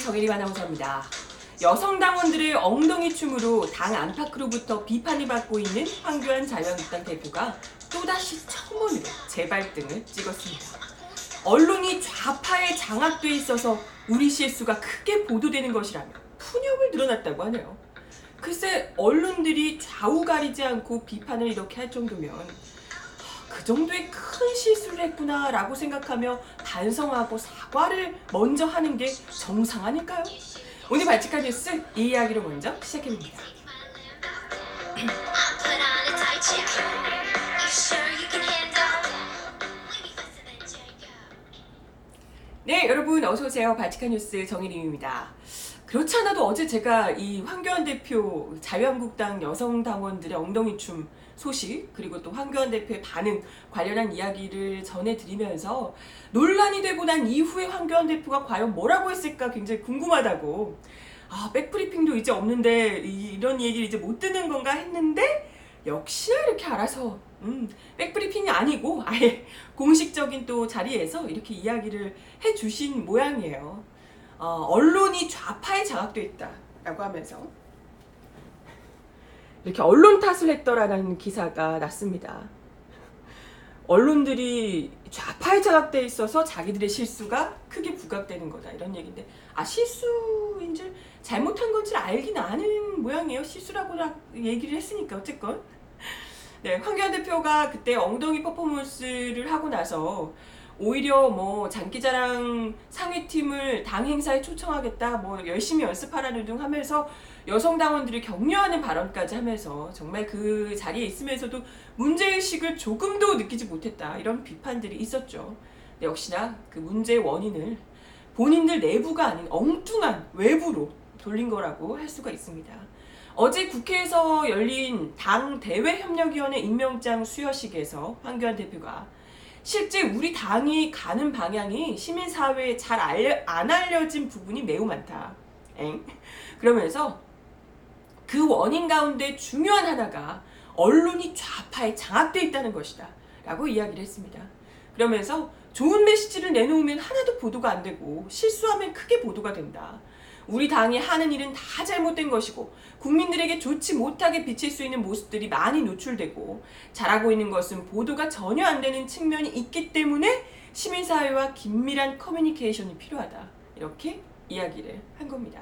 정혜리 아나운서입니다. 여성 당원들의 엉덩이 춤으로 당 안팎으로부터 비판을 받고 있는 황교안 자유한국당 대표가 또다시 청문으로 재발등을 찍었습니다. 언론이 좌파에 장악돼 있어서 우리 실수가 크게 보도되는 것이라며 푸념을 늘어났다고 하네요. 글쎄 언론들이 좌우 가리지 않고 비판을 이렇게 할 정도면 그 정도의 큰 실수를 했구나라고 생각하며 반성하고 사과를 먼저 하는 게 정상 아닐까요? 오늘 발칙한 뉴스 이 이야기로 먼저 시작해봅니다. 네, 여러분 어서 오세요. 발칙한 뉴스 정일임입니다. 그렇지 않아도 어제 제가 이 황교안 대표 자유한국당 여성 당원들의 엉덩이 춤 소식 그리고 또 황교안 대표의 반응 관련한 이야기를 전해드리면서 논란이 되고 난 이후에 황교안 대표가 과연 뭐라고 했을까 굉장히 궁금하다고 아 백브리핑도 이제 없는데 이- 이런 얘기를 이제 못 듣는 건가 했는데 역시나 이렇게 알아서 음, 백브리핑이 아니고 아예 공식적인 또 자리에서 이렇게 이야기를 해주신 모양이에요. 어, 언론이 좌파에 장악돼 있다라고 하면서 이렇게 언론 탓을 했더라라는 기사가 났습니다. 언론들이 좌파에 장악돼 있어서 자기들의 실수가 크게 부각되는 거다 이런 얘기인데 아 실수인 줄 잘못한 건지 알긴 아는 모양이에요 실수라고 얘기를 했으니까 어쨌건 네 황교안 대표가 그때 엉덩이 퍼포먼스를 하고 나서 오히려 뭐 장기자랑 상위팀을 당 행사에 초청하겠다 뭐 열심히 연습하라는 등 하면서 여성 당원들을 격려하는 발언까지 하면서 정말 그 자리에 있으면서도 문제의식을 조금도 느끼지 못했다 이런 비판들이 있었죠. 역시나 그 문제의 원인을 본인들 내부가 아닌 엉뚱한 외부로 돌린 거라고 할 수가 있습니다. 어제 국회에서 열린 당 대외협력위원회 임명장 수여식에서 황교안 대표가 실제 우리 당이 가는 방향이 시민사회에 잘 알려, 안 알려진 부분이 매우 많다. 엥? 그러면서 그 원인 가운데 중요한 하나가 언론이 좌파에 장악돼 있다는 것이다. 라고 이야기를 했습니다. 그러면서 좋은 메시지를 내놓으면 하나도 보도가 안 되고 실수하면 크게 보도가 된다. 우리 당이 하는 일은 다 잘못된 것이고 국민들에게 좋지 못하게 비칠 수 있는 모습들이 많이 노출되고 잘하고 있는 것은 보도가 전혀 안 되는 측면이 있기 때문에 시민사회와 긴밀한 커뮤니케이션이 필요하다. 이렇게 이야기를 한 겁니다.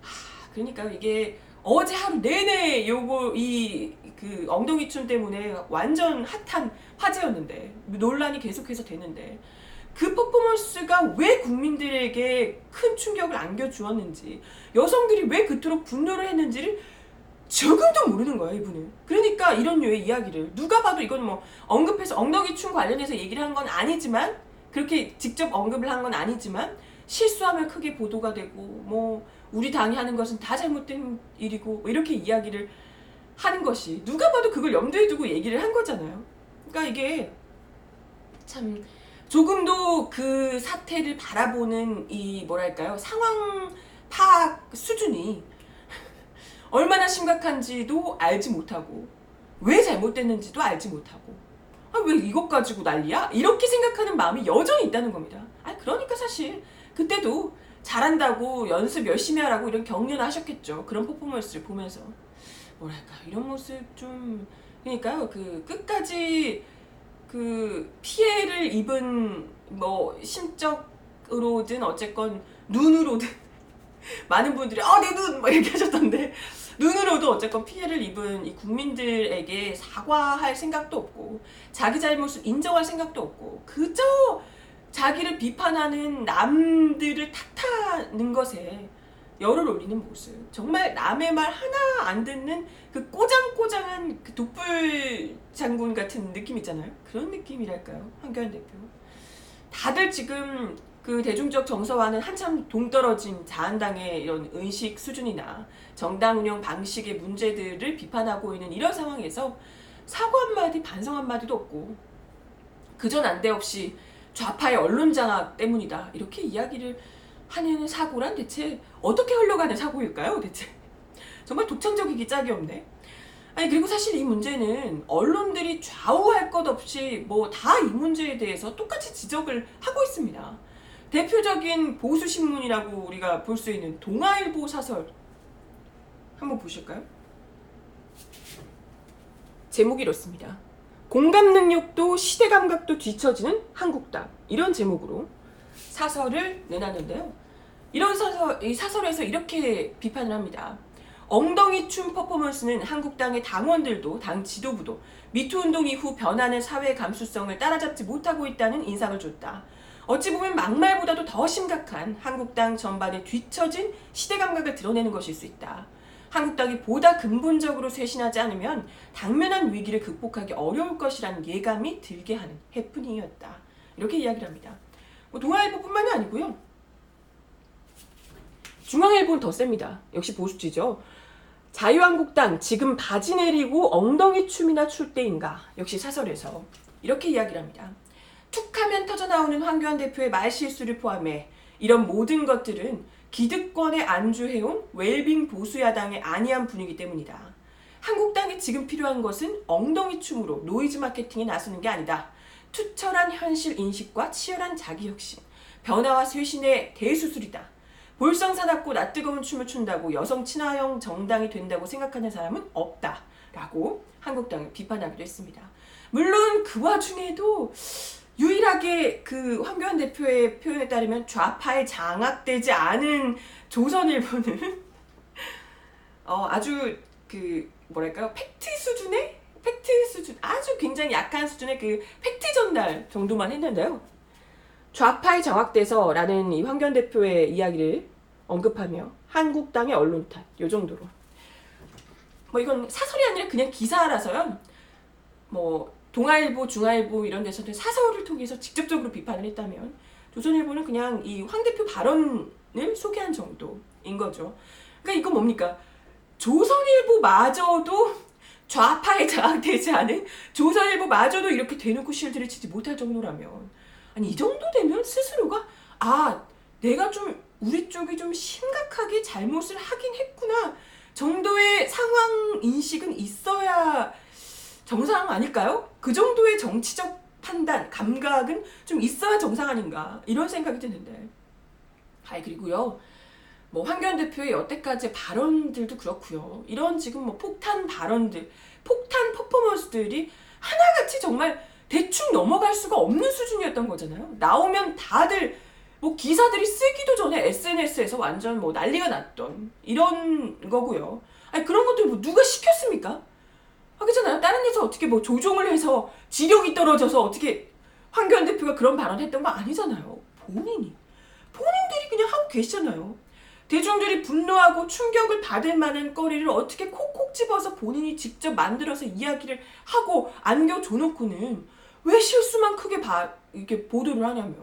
하, 그러니까 이게 어제 하루 내내 요거 이 그 엉덩이 춤 때문에 완전 핫한 화제였는데 논란이 계속해서 되는데 그 퍼포먼스가 왜 국민들에게 큰 충격을 안겨주었는지 여성들이 왜 그토록 분노를 했는지를 조금도 모르는 거야 이분은. 그러니까 이런 류의 이야기를. 누가 봐도 이건 뭐 언급해서 엉덩이 춤 관련해서 얘기를 한 건 아니지만 그렇게 직접 언급을 한 건 아니지만 실수하면 크게 보도가 되고 뭐 우리 당이 하는 것은 다 잘못된 일이고 뭐 이렇게 이야기를 하는 것이 누가 봐도 그걸 염두에 두고 얘기를 한 거잖아요. 그러니까 이게 참 조금도 그 사태를 바라보는 이 뭐랄까요 상황 파악 수준이 얼마나 심각한지도 알지 못하고 왜 잘못됐는지도 알지 못하고 아 왜 이것 가지고 난리야 이렇게 생각하는 마음이 여전히 있다는 겁니다. 아 그러니까 사실 그때도 잘한다고 연습 열심히 하라고 이런 격려를 하셨겠죠. 그런 퍼포먼스를 보면서 뭐랄까 이런 모습 좀 그러니까요 그 끝까지 그 피해를 입은 뭐 심적으로든 어쨌건 눈으로든 많은 분들이 아 내 눈 막 이렇게 하셨던데 눈으로도 어쨌건 피해를 입은 이 국민들에게 사과할 생각도 없고 자기 잘못을 인정할 생각도 없고 그저 자기를 비판하는 남들을 탓하는 것에 열을 올리는 모습. 정말 남의 말 하나 안 듣는 그 꼬장꼬장한 그 독불 장군 같은 느낌 있잖아요? 그런 느낌이랄까요? 황교안 대표. 다들 지금 그 대중적 정서와는 한참 동떨어진 자한당의 이런 의식 수준이나 정당 운영 방식의 문제들을 비판하고 있는 이런 상황에서 사과 한마디 반성 한마디도 없고 그전 안데없이 좌파의 언론 장악 때문이다. 이렇게 이야기를 하는 사고란 대체 어떻게 흘러가는 사고일까요 대체 정말 독창적이기 짝이 없네 아니 그리고 사실 이 문제는 언론들이 좌우할 것 없이 뭐 다 이 문제에 대해서 똑같이 지적을 하고 있습니다. 대표적인 보수 신문이라고 우리가 볼 수 있는 동아일보 사설 한번 보실까요? 제목이 이렇습니다. 공감 능력도 시대 감각도 뒤처지는 한국당 이런 제목으로 사설을 내놨는데요. 이런 사설 이 사설에서 이렇게 비판을 합니다. 엉덩이 춤 퍼포먼스는 한국당의 당원들도 당 지도부도 미투 운동 이후 변하는 사회 감수성을 따라잡지 못하고 있다는 인상을 줬다. 어찌 보면 막말보다도 더 심각한 한국당 전반의 뒤처진 시대 감각을 드러내는 것일 수 있다. 한국당이 보다 근본적으로 쇄신하지 않으면 당면한 위기를 극복하기 어려울 것이라는 예감이 들게 하는 해프닝이었다. 이렇게 이야기를 합니다. 뭐 동아일보뿐만이 아니고요. 중앙일보는 더 셉니다. 역시 보수지죠. 자유한국당 지금 바지 내리고 엉덩이 춤이나 출 때인가? 역시 사설에서 이렇게 이야기를 합니다. 툭하면 터져 나오는 황교안 대표의 말실수를 포함해 이런 모든 것들은 기득권에 안주해온 웰빙 보수 야당의 안이한 분위기 때문이다. 한국당이 지금 필요한 것은 엉덩이 춤으로 노이즈 마케팅에 나서는 게 아니다. 투철한 현실 인식과 치열한 자기 혁신, 변화와 쇄신의 대수술이다. 볼성사납고 낯뜨거운 춤을 춘다고 여성 친화형 정당이 된다고 생각하는 사람은 없다. 라고 한국당을 비판하기도 했습니다. 물론 그 와중에도 유일하게 그 황교안 대표의 표현에 따르면 좌파에 장악되지 않은 조선일보는 어, 아주 그 뭐랄까요 팩트 수준의 팩트 수준 아주 굉장히 약한 수준의 그 팩트 전달 정도만 했는데요. 좌파에 장악돼서라는 이 황교안 대표의 이야기를 언급하며 한국당의 언론 탓, 요 정도로. 뭐 이건 사설이 아니라 그냥 기사라서요. 뭐 동아일보, 중아일보 이런 데서도 사설을 통해서 직접적으로 비판을 했다면 조선일보는 그냥 이 황 대표 발언을 소개한 정도인 거죠. 그러니까 이건 뭡니까? 조선일보마저도 좌파에 장악되지 않은 조선일보마저도 이렇게 대놓고 실드를 치지 못할 정도라면. 아니 이 정도 되면 스스로가 아 내가 좀 우리 쪽이 좀 심각하게 잘못을 하긴 했구나 정도의 상황 인식은 있어야 정상 아닐까요? 그 정도의 정치적 판단, 감각은 좀 있어야 정상 아닌가 이런 생각이 드는데. 아이 그리고요 뭐 황교안 대표의 여태까지 발언들도 그렇고요 이런 지금 뭐 폭탄 발언들 폭탄 퍼포먼스들이 하나같이 정말 대충 넘어갈 수가 없는 수준이었던 거잖아요 나오면 다들 뭐 기사들이 쓰기도 전에 SNS에서 완전 뭐 난리가 났던 이런 거고요 아니 그런 것들 뭐 누가 시켰습니까? 아, 그잖아요. 다른 데서 어떻게 뭐 조종을 해서 지력이 떨어져서 어떻게 황교안 대표가 그런 발언했던 거 아니잖아요. 본인이. 본인들이 그냥 하고 계시잖아요. 대중들이 분노하고 충격을 받을 만한 거리를 어떻게 콕콕 집어서 본인이 직접 만들어서 이야기를 하고 안겨줘놓고는 왜 실수만 크게 봐, 이렇게 보도를 하냐며.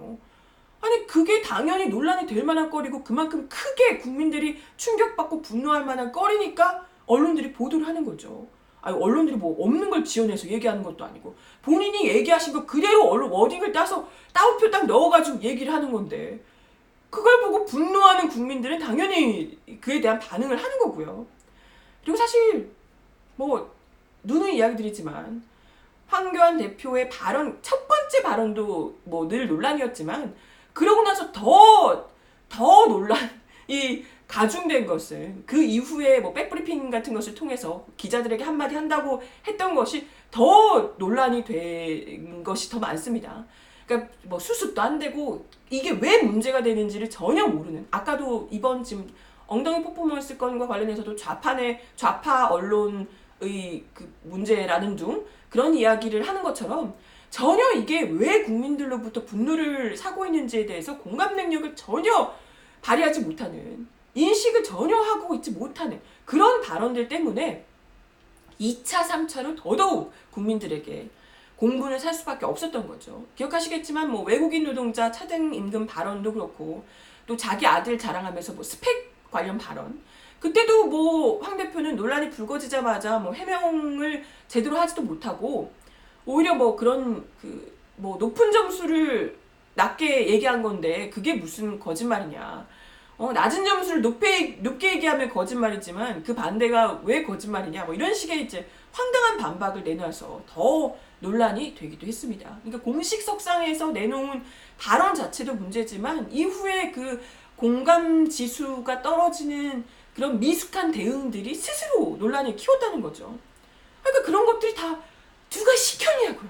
아니, 그게 당연히 논란이 될 만한 거리고 그만큼 크게 국민들이 충격받고 분노할 만한 거리니까 언론들이 보도를 하는 거죠. 아니 언론들이 뭐 없는 걸 지어내서 얘기하는 것도 아니고 본인이 얘기하신 거 그대로 언론 워딩을 따서 따옴표 딱 넣어가지고 얘기를 하는 건데 그걸 보고 분노하는 국민들은 당연히 그에 대한 반응을 하는 거고요. 그리고 사실 뭐 누누이 이야기 드리지만 황교안 대표의 발언 첫 번째 발언도 뭐 늘 논란이었지만 그러고 나서 더더 논란이 가중된 것은 그 이후에 뭐 백브리핑 같은 것을 통해서 기자들에게 한마디 한다고 했던 것이 더 논란이 된 것이 더 많습니다. 그러니까 뭐 수습도 안 되고 이게 왜 문제가 되는지를 전혀 모르는. 아까도 이번 지금 엉덩이 퍼포먼스 건과 관련해서도 좌판의 좌파 언론의 그 문제라는 둥 그런 이야기를 하는 것처럼 전혀 이게 왜 국민들로부터 분노를 사고 있는지에 대해서 공감 능력을 전혀 발휘하지 못하는 인식을 전혀 하고 있지 못하는 그런 발언들 때문에 2차, 3차로 더더욱 국민들에게 공분을 살 수밖에 없었던 거죠. 기억하시겠지만 뭐 외국인 노동자 차등 임금 발언도 그렇고 또 자기 아들 자랑하면서 뭐 스펙 관련 발언 그때도 뭐 황 대표는 논란이 불거지자마자 뭐 해명을 제대로 하지도 못하고 오히려 뭐 그런 그 뭐 높은 점수를 낮게 얘기한 건데 그게 무슨 거짓말이냐. 어, 낮은 점수를 높게, 높게 얘기하면 거짓말이지만 그 반대가 왜 거짓말이냐 뭐 이런 식의 이제 황당한 반박을 내놔서 더 논란이 되기도 했습니다. 그러니까 공식 석상에서 내놓은 발언 자체도 문제지만 이후에 그 공감 지수가 떨어지는 그런 미숙한 대응들이 스스로 논란을 키웠다는 거죠. 그러니까 그런 것들이 다 누가 시켰냐고요.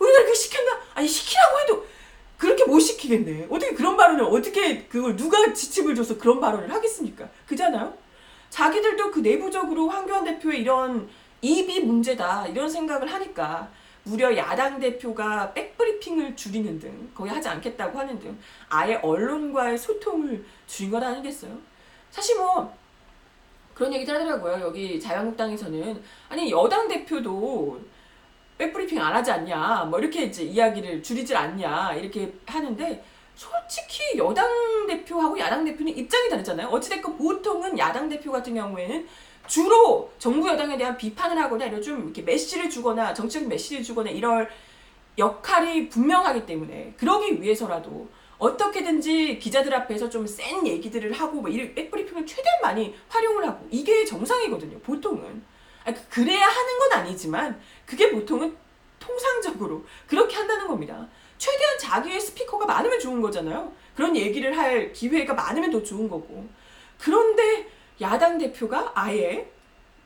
우리가 그렇게 시켰나? 아니 시키라고 해도 그렇게 못 시키겠네. 어떻게 그런 발언을 어떻게 그걸 누가 지침을 줘서 그런 발언을 하겠습니까? 그잖아요. 자기들도 그 내부적으로 황교안 대표의 이런 입이 문제다 이런 생각을 하니까 무려 야당 대표가 백브리핑을 줄이는 등 거의 하지 않겠다고 하는 등 아예 언론과의 소통을 줄인 것 아니겠어요? 사실 뭐 그런 얘기들 하더라고요. 여기 자유한국당에서는 아니 여당 대표도 백브리핑 안 하지 않냐 뭐 이렇게 이제 이야기를 줄이질 않냐 이렇게 하는데 솔직히 여당 대표하고 야당 대표는 입장이 다르잖아요. 어찌됐건 보통은 야당 대표 같은 경우에는 주로 정부 여당에 대한 비판을 하거나 이런 좀 이렇게 메시지를 주거나 정치적 메시지를 주거나 이럴 역할이 분명하기 때문에 그러기 위해서라도 어떻게든지 기자들 앞에서 좀 센 얘기들을 하고 뭐 이런 백브리핑을 최대한 많이 활용을 하고 이게 정상이거든요. 보통은 아니, 그래야 하는 건 아니지만 그게 보통은 통상적으로 그렇게 한다는 겁니다. 최대한 자기의 스피커가 많으면 좋은 거잖아요. 그런 얘기를 할 기회가 많으면 더 좋은 거고. 그런데 야당 대표가 아예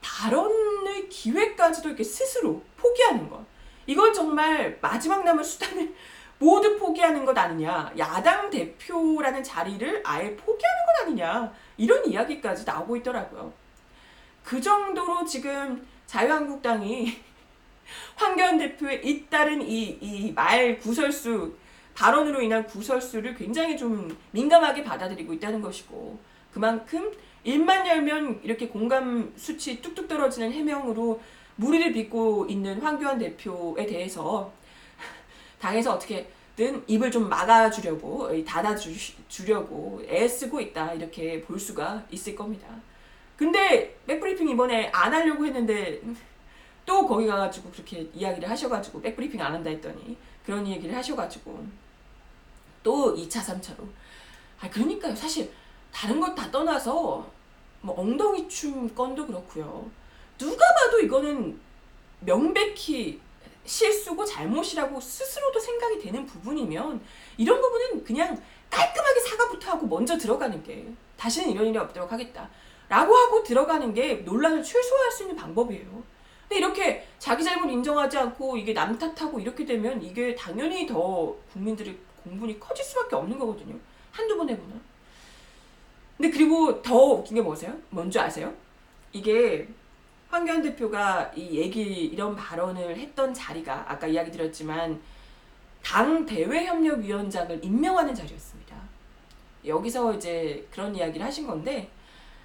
발언의 기회까지도 이렇게 스스로 포기하는 것. 이건 정말 마지막 남은 수단을 모두 포기하는 것 아니냐. 야당 대표라는 자리를 아예 포기하는 것 아니냐. 이런 이야기까지 나오고 있더라고요. 그 정도로 지금 자유한국당이 황교안 대표의 잇따른 이, 이 말 구설수, 발언으로 인한 구설수를 굉장히 좀 민감하게 받아들이고 있다는 것이고, 그만큼 입만 열면 이렇게 공감 수치 뚝뚝 떨어지는 해명으로 무리를 빚고 있는 황교안 대표에 대해서 당에서 어떻게든 입을 좀 막아주려고, 닫아주려고 애쓰고 있다. 이렇게 볼 수가 있을 겁니다. 근데 백브리핑 이번에 안 하려고 했는데 또 거기 가가지고 그렇게 이야기를 하셔가지고 백브리핑 안 한다 했더니 그런 얘기를 하셔가지고 또 2차 3차로 아 그러니까요 사실 다른 것 다 떠나서 뭐 엉덩이 춤 건도 그렇고요 누가 봐도 이거는 명백히 실수고 잘못이라고 스스로도 생각이 되는 부분이면 이런 부분은 그냥 깔끔하게 사과부터 하고 먼저 들어가는 게 다시는 이런 일이 없도록 하겠다 라고 하고 들어가는 게 논란을 최소화할 수 있는 방법이에요. 근데 이렇게 자기 잘못 인정하지 않고 이게 남 탓하고 이렇게 되면 이게 당연히 더 국민들의 공분이 커질 수밖에 없는 거거든요. 한두 번 해보나. 근데 그리고 더 웃긴 게 뭐세요? 뭔지 아세요? 이게 황교안 대표가 이 얘기 이런 발언을 했던 자리가 아까 이야기 드렸지만 당 대외협력위원장을 임명하는 자리였습니다. 여기서 이제 그런 이야기를 하신 건데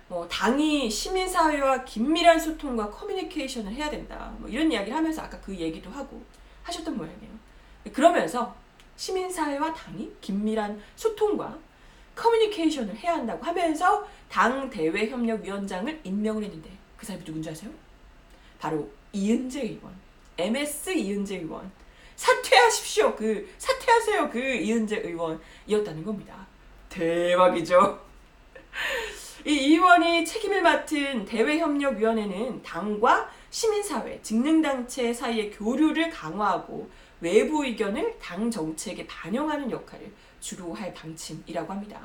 뭐 당이 시민사회와 긴밀한 소통과 커뮤니케이션을 해야 된다. 뭐 이런 이야기를 하면서 아까 그 얘기도 하고 하셨던 모양이에요. 그러면서 시민사회와 당이 긴밀한 소통과 커뮤니케이션을 해야 한다고 하면서 당 대외협력위원장을 임명을 했는데 그 사람이 누군지 아세요? 바로 이은재 의원, MS 이은재 의원. 사퇴하십시오. 그 사퇴하세요. 그 이은재 의원이었다는 겁니다. 대박이죠. 이 의원이 책임을 맡은 대외협력위원회는 당과 시민사회, 직능단체 사이의 교류를 강화하고 외부 의견을 당 정책에 반영하는 역할을 주로 할 방침이라고 합니다.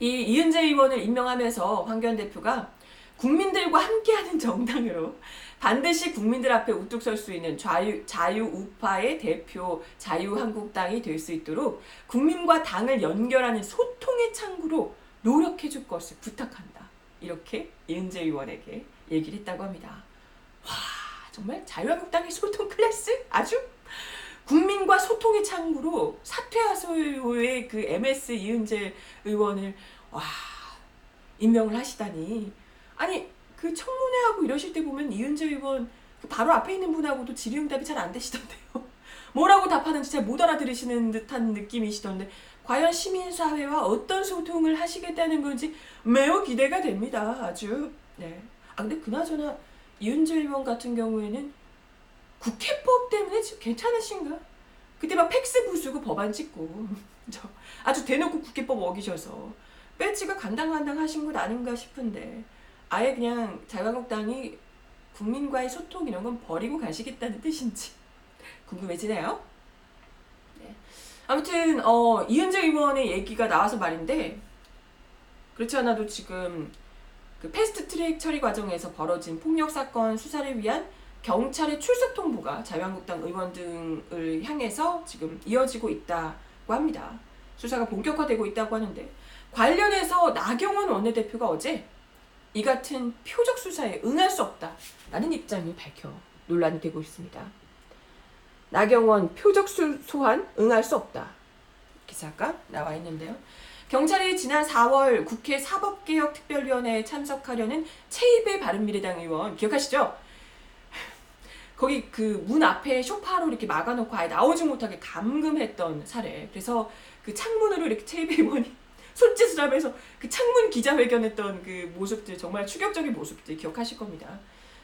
이 이은재 의원을 임명하면서 황교안 대표가 국민들과 함께하는 정당으로 반드시 국민들 앞에 우뚝 설 수 있는 자유, 자유 우파의 대표 자유한국당이 될 수 있도록 국민과 당을 연결하는 소통의 창구로 노력해 줄 것을 부탁한다. 이렇게 이은재 의원에게 얘기를 했다고 합니다. 와, 정말 자유한국당의 소통 클래스 아주 국민과 소통의 창구로 사퇴하소의 그 MS 이은재 의원을 와 임명을 하시다니 아니 그 청문회하고 이러실 때 보면 이은재 의원 그 바로 앞에 있는 분하고도 질의응답이 잘 안 되시던데요. 뭐라고 답하는지 잘 못 알아들으시는 듯한 느낌이시던데 과연 시민사회와 어떤 소통을 하시겠다는 건지 매우 기대가 됩니다. 아주 네. 아 근데 그나저나 이은재 의원 같은 경우에는 국회법 때문에 괜찮으신가? 그때 막 팩스 부수고 법안 찍고 저 아주 대놓고 국회법 어기셔서 배지가 간당간당 하신 것 아닌가 싶은데 아예 그냥 자유한국당이 국민과의 소통 이런 건 버리고 가시겠다는 뜻인지 궁금해지네요. 네. 아무튼 어, 이은재 의원의 얘기가 나와서 말인데 그렇지 않아도 지금 그 패스트트랙 처리 과정에서 벌어진 폭력 사건 수사를 위한 경찰의 출석 통보가 자유한국당 의원 등을 향해서 지금 이어지고 있다고 합니다. 수사가 본격화되고 있다고 하는데 관련해서 나경원 원내대표가 어제 이 같은 표적 수사에 응할 수 없다라는 입장을 밝혀 논란이 되고 있습니다. 나경원 표적 수 소환 응할 수 없다 기사가 나와 있는데요. 경찰이 지난 4월 국회 사법개혁특별위원회에 참석하려는 최입의 바른미래당 의원 기억하시죠? 거기 그 문 앞에 쇼파로 이렇게 막아놓고 아예 나오지 못하게 감금했던 사례. 그래서 그 창문으로 이렇게 의원이 손짓을 하면서 그 창문 기자회견했던 그 모습들 정말 충격적인 모습들 기억하실 겁니다.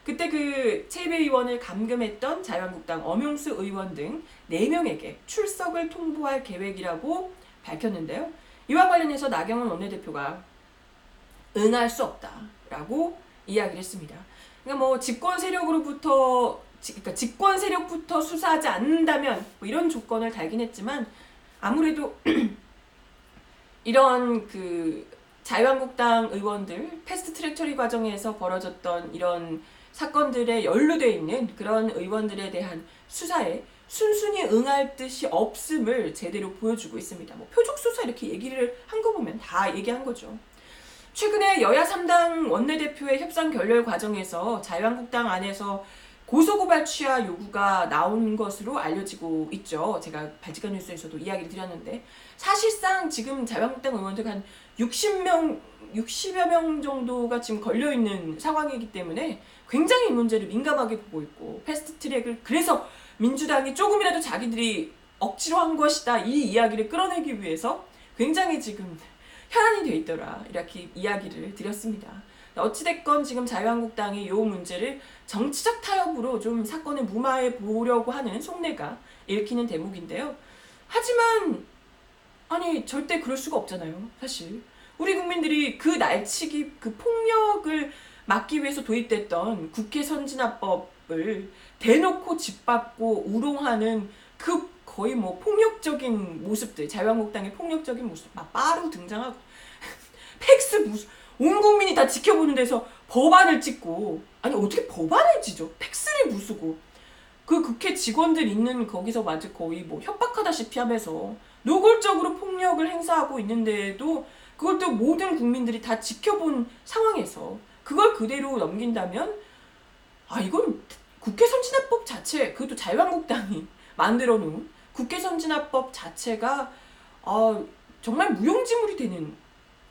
그때 그 최입의 의원을 감금했던 자유한국당 엄용수 의원 등 4명에게 출석을 통보할 계획이라고 밝혔는데요. 이와 관련해서 나경원 원내대표가 응할 수 없다라고 이야기를 했습니다. 그러니까 뭐 집권 세력으로부터 지- 그러니까 집권 세력부터 수사하지 않는다면 뭐 이런 조건을 달긴 했지만 아무래도 이런 그 자유한국당 의원들 패스트 트랙 처리 과정에서 벌어졌던 이런 사건들에 연루돼 있는 그런 의원들에 대한 수사에 순순히 응할 뜻이 없음을 제대로 보여주고 있습니다. 뭐 표적 수사 이렇게 얘기를 한 거 보면 다 얘기한 거죠. 최근에 여야 3당 원내대표의 협상 결렬 과정에서 자유한국당 안에서 고소고발 취하 요구가 나온 것으로 알려지고 있죠. 제가 발칙한 뉴스에서도 이야기를 드렸는데 사실상 지금 자유한국당 의원들 한 60명, 60여 명 정도가 지금 걸려 있는 상황이기 때문에 굉장히 이 문제를 민감하게 보고 있고 패스트 트랙을 그래서 민주당이 조금이라도 자기들이 억지로 한 것이다 이 이야기를 끌어내기 위해서 굉장히 지금 혈안이 돼 있더라 이렇게 이야기를 드렸습니다. 어찌됐건 지금 자유한국당이 이 문제를 정치적 타협으로 좀 사건을 무마해 보려고 하는 속내가 읽히는 대목인데요. 하지만 아니 절대 그럴 수가 없잖아요. 사실 우리 국민들이 그 날치기 그 폭력을 막기 위해서 도입됐던 국회 선진화법을 대놓고 짓밟고 우롱하는 그 거의 뭐 폭력적인 모습들 자유한국당의 폭력적인 모습 막 빠르고 등장하고 팩스 무슨 온 국민이 다 지켜보는 데서 법안을 찍고 아니 어떻게 법안을 지죠 팩스를 부수고. 그 국회 직원들 있는 거기서 마치 거의 뭐 협박하다시피 하면서 노골적으로 폭력을 행사하고 있는데도 그것도 모든 국민들이 다 지켜본 상황에서 그걸 그대로 넘긴다면 아 이건 국회 선진화법 자체 그것도 자유한국당이 만들어 놓은 국회 선진화법 자체가 아 정말 무용지물이 되는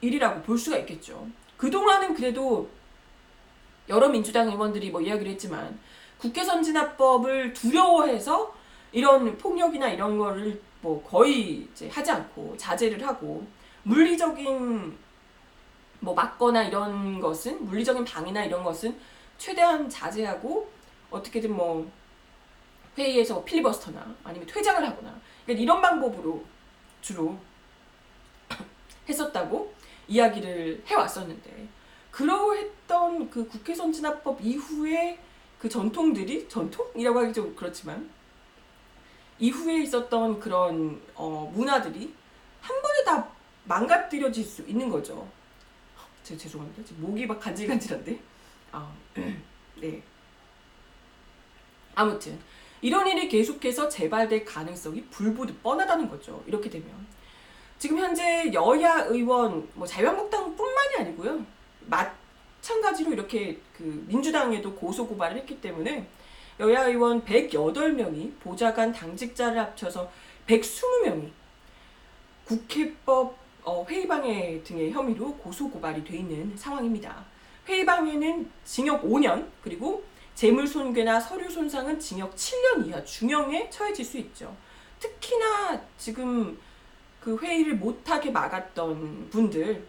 일이라고 볼 수가 있겠죠. 그동안은 그래도 여러 민주당 의원들이 뭐 이야기를 했지만 국회 선진화법을 두려워해서 이런 폭력이나 이런 거를 뭐 거의 이제 하지 않고 자제를 하고 물리적인 뭐 맞거나 이런 것은 물리적인 방해나 이런 것은 최대한 자제하고 어떻게든 뭐 회의에서 필리버스터나 아니면 퇴장을 하거나 그러니까 이런 방법으로 주로 했었다고 이야기를 해왔었는데 그러했던 그 국회 선 진화법 이후에 그 전통들이 전통이라고 하기 좀 그렇지만 이후에 있었던 그런 어, 문화들이 한 번에 다 망가뜨려질 수 있는 거죠. 제 죄송합니다. 지금 목이 막 간질간질한데. 아, 네. 아무튼 이런 일이 계속해서 재발될 가능성이 불보듯 뻔하다는 거죠. 이렇게 되면 지금 현재 여야 의원 뭐 자유한국당뿐만이 아니고요. 마찬가지로 이렇게 그 민주당에도 고소 고발을 했기 때문에 여야 의원 108명이 보좌관 당직자를 합쳐서 120명이 국회법 어, 회의방해 등의 혐의로 고소 고발이 돼 있는 상황입니다. 회의방해는 징역 5년 그리고 재물손괴나 서류 손상은 징역 7년 이하 중형에 처해질 수 있죠. 특히나 지금 그 회의를 못하게 막았던 분들,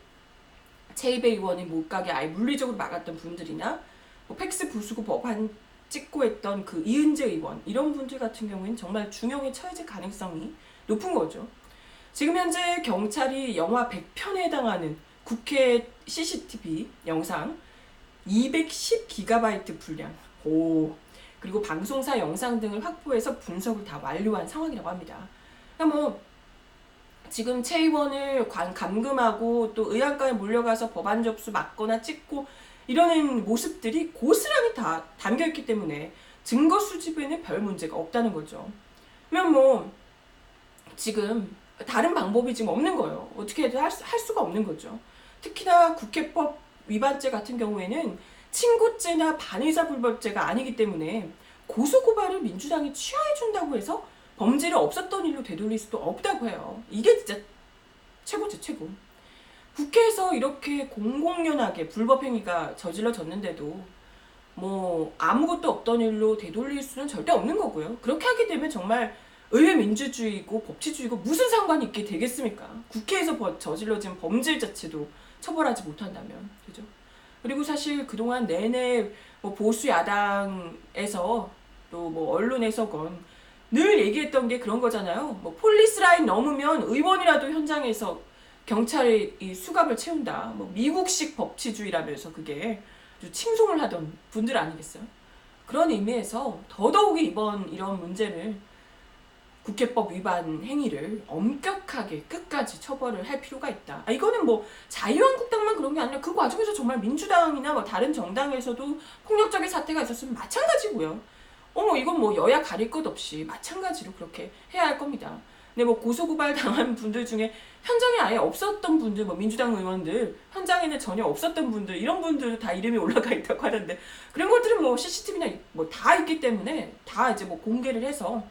최입의 의원이 못 가게 아예 물리적으로 막았던 분들이나 뭐 팩스 부수고 법안 찍고 했던 그 이은재 의원 이런 분들 같은 경우에는 정말 중형에 처해질 가능성이 높은 거죠. 지금 현재 경찰이 영화 100편에 해당하는 국회 CCTV 영상 210GB 분량 오. 그리고 방송사 영상 등을 확보해서 분석을 다 완료한 상황이라고 합니다. 그러니까 뭐 지금 최의원을 관- 감금하고 또 의안가에 몰려가서 법안 접수 막거나 찍고 이러는 모습들이 고스란히 다 담겨 있기 때문에 증거 수집에는 별 문제가 없다는 거죠. 그러면 뭐 지금 다른 방법이 지금 없는 거예요. 어떻게 해도 할, 수- 할 수가 없는 거죠. 특히나 국회법 위반죄 같은 경우에는 친고죄나 반의사 불법죄가 아니기 때문에 고소고발을 민주당이 취하해준다고 해서 범죄를 없었던 일로 되돌릴 수도 없다고 해요. 이게 진짜 최고죠, 최고. 국회에서 이렇게 공공연하게 불법 행위가 저질러졌는데도 뭐 아무것도 없던 일로 되돌릴 수는 절대 없는 거고요. 그렇게 하게 되면 정말 의회 민주주의고 법치주의고 무슨 상관이 있게 되겠습니까? 국회에서 버- 저질러진 범죄 자체도 처벌하지 못한다면 그죠? 그리고 사실 그동안 내내 뭐 보수 야당에서 또 뭐 언론에서건 늘 얘기했던 게 그런 거잖아요. 뭐 폴리스 라인 넘으면 의원이라도 현장에서 경찰이 이 수갑을 채운다. 뭐 미국식 법치주의라면서 그게 칭송을 하던 분들 아니겠어요? 그런 의미에서 더더욱이 이번 이런 문제를 국회법 위반 행위를 엄격하게 끝까지 처벌을 할 필요가 있다. 아, 이거는 뭐 자유한국당만 그런 게 아니라 그 과정에서 정말 민주당이나 뭐 다른 정당에서도 폭력적인 사태가 있었으면 마찬가지고요. 어머 이건 뭐 여야 가릴 것 없이 마찬가지로 그렇게 해야 할 겁니다. 근데 뭐 고소고발 당한 분들 중에 현장에 아예 없었던 분들, 뭐 민주당 의원들 현장에는 전혀 없었던 분들 이런 분들 다 이름이 올라가 있다고 하던데 그런 것들은 뭐 CCTV나 뭐 다 있기 때문에 다 이제 뭐 공개를 해서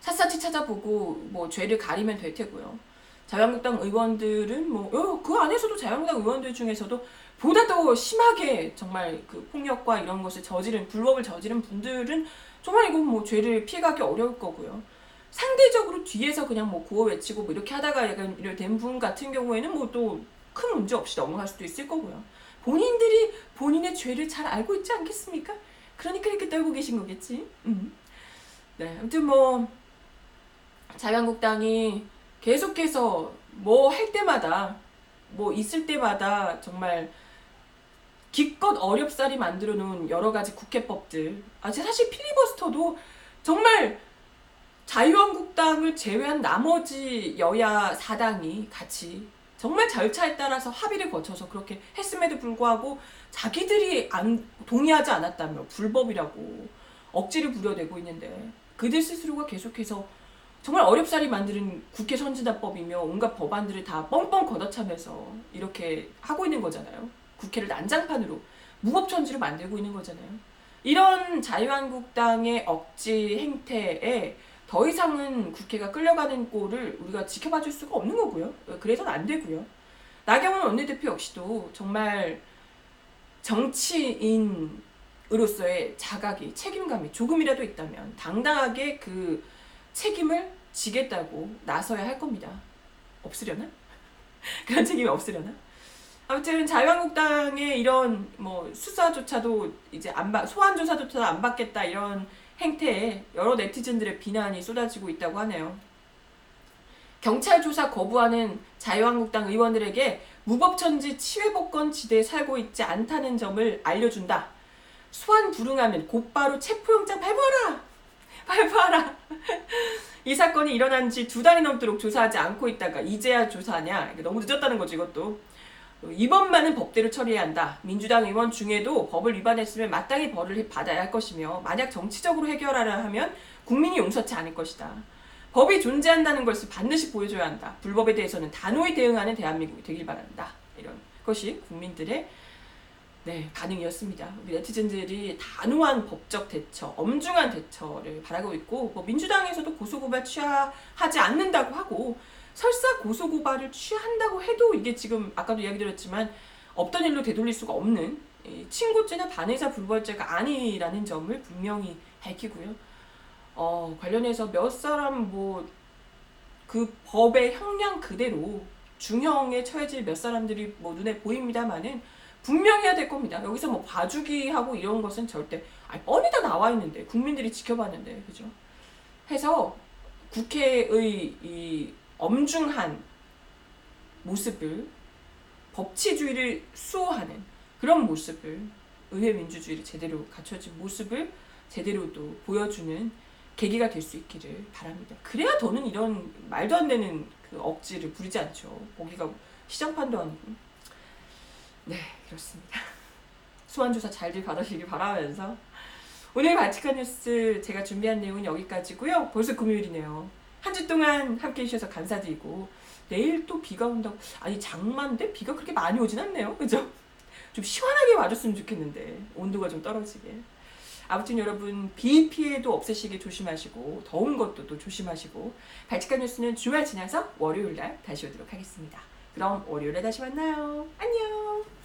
샅샅이 찾아보고 뭐 죄를 가리면 될 테고요. 자유한국당 의원들은 뭐그 안에서도 자유한국당 의원들 중에서도 보다 더 심하게 정말 그 폭력과 이런 것을 저지른 불법을 저지른 분들은 정말 이건 뭐 죄를 피해가기 어려울 거고요. 상대적으로 뒤에서 그냥 뭐 구호 외치고 뭐 이렇게 하다가 약간 이렇게 된분 같은 경우에는 뭐 또 큰 문제 없이 넘어갈 수도 있을 거고요. 본인들이 본인의 죄를 잘 알고 있지 않겠습니까? 그러니까 이렇게 떨고 계신 거겠지. 음. 네, 아무튼 뭐 자유한국당이 계속해서 뭐 할 때마다 뭐 있을 때마다 정말 기껏 어렵사리 만들어 놓은 여러 가지 국회법들. 아, 사실 필리버스터도 정말 자유한국당을 제외한 나머지 여야 사당이 같이 정말 절차에 따라서 합의를 거쳐서 그렇게 했음에도 불구하고 자기들이 안 동의하지 않았다며 불법이라고 억지를 부려대고 있는데 그들 스스로가 계속해서 정말 어렵사리 만드는 국회 선진화법이며 온갖 법안들을 다 뻥뻥 걷어차면서 이렇게 하고 있는 거잖아요. 국회를 난장판으로 무법천지로 만들고 있는 거잖아요. 이런 자유한국당의 억지 행태에 더 이상은 국회가 끌려가는 꼴을 우리가 지켜봐 줄 수가 없는 거고요. 그래서는 안 되고요. 나경원 원내대표 역시도 정말 정치인으로서의 자각이 책임감이 조금이라도 있다면 당당하게 그 책임을 지겠다고 나서야 할 겁니다. 없으려나? 그런 책임이 없으려나? 아무튼 자유한국당의 이런 뭐 수사조차도 이제 안 받, 소환 조사조차도 안 받겠다 이런 행태에 여러 네티즌들의 비난이 쏟아지고 있다고 하네요. 경찰 조사 거부하는 자유한국당 의원들에게 무법천지 치외복권 지대에 살고 있지 않다는 점을 알려준다. 소환 불응하면 곧바로 체포영장 발부하라! 발부하라! 이 사건이 일어난 지 두 달이 넘도록 조사하지 않고 있다가 이제야 조사하냐. 너무 늦었다는 거죠, 이것도. 이번만은 법대로 처리해야 한다. 민주당 의원 중에도 법을 위반했으면 마땅히 벌을 받아야 할 것이며 만약 정치적으로 해결하려 하면 국민이 용서치 않을 것이다. 법이 존재한다는 것을 반드시 보여줘야 한다. 불법에 대해서는 단호히 대응하는 대한민국이 되길 바란다. 이런 것이 국민들의 네, 반응이었습니다. 우리 네티즌들이 단호한 법적 대처, 엄중한 대처를 바라고 있고 뭐 민주당에서도 고소고발 취하하지 않는다고 하고 설사 고소고발을 취한다고 해도 이게 지금 아까도 이야기 드렸지만 없던 일로 되돌릴 수가 없는 이 친고죄나 반의사 불벌죄가 아니라는 점을 분명히 밝히고요. 어, 관련해서 몇 사람 뭐 그 법의 형량 그대로 중형에 처해질 몇 사람들이 뭐 눈에 보입니다만은 분명히 해야 될 겁니다. 여기서 뭐 봐주기 하고 이런 것은 절대 아니 뻔히 다 나와 있는데 국민들이 지켜봤는데 그죠? 해서 국회의 이 엄중한 모습을 법치주의를 수호하는 그런 모습을 의회 민주주의를 제대로 갖춰진 모습을 제대로 또 보여주는 계기가 될 수 있기를 바랍니다. 그래야 더는 이런 말도 안 되는 그 억지를 부리지 않죠. 거기가 시장판도 아니고. 네, 그렇습니다. 소환조사 잘들 받으시길 바라면서 오늘 바티칸 뉴스 제가 준비한 내용은 여기까지고요. 벌써 금요일이네요. 한 주 동안 함께 해주셔서 감사드리고 내일 또 비가 온다고 아니 장마인데 비가 그렇게 많이 오진 않네요. 그죠? 좀 시원하게 와줬으면 좋겠는데 온도가 좀 떨어지게. 아무튼 여러분 비 피해도 없애시길 조심하시고 더운 것도 또 조심하시고 발칙한 뉴스는 주말 지나서 월요일 날 다시 오도록 하겠습니다. 그럼 월요일에 다시 만나요. 안녕.